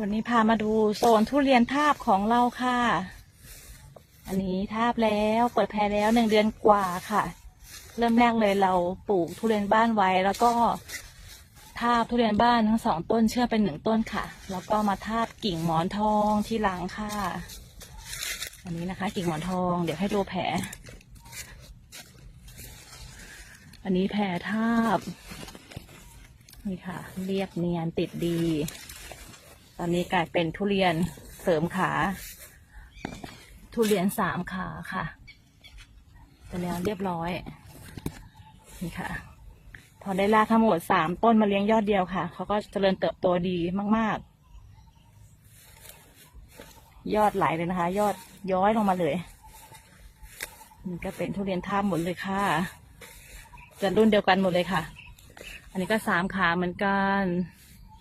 วันนี้พามาดูโซนทุเรียนทาบของเราค่ะ อันนี้ทาบแล้วเปิดแพรแล้วหนึ่งเดือนกว่าค่ะ เริ่มแรกเลยเราปลูกทุเรียนบ้านไว้ แล้วก็ทาบทุเรียนบ้านทั้งสองต้นเชื่อเป็นหนึ่งต้นค่ะ แล้วก็มาทาบกิ่งหมอนทองที่หลังค่ะ อันนี้นะคะ กิ่งหมอนทอง เดี๋ยวให้ดูแผล อันนี้แผลทาบ นี่ค่ะ เรียบเนียนติดดี ตอนนี้กลายเป็นทุเรียนเสริมขา ทุเรียนสามขาค่ะเป็นแล้วเรียบร้อย นี่ค่ะ พอได้รากทั้งหมดสามต้นมาเลี้ยงยอดเดียวค่ะ เขาก็เจริญเติบโตดีมาก ๆ ยอดไหลเลยนะคะ ยอดย้อยลงมาเลยนี่ก็เป็นทุเรียนท่ามหมดเลยค่ะ จะรุ่นเดียวกันหมดเลยค่ะ อันนี้ก็สามขาเหมือนกัน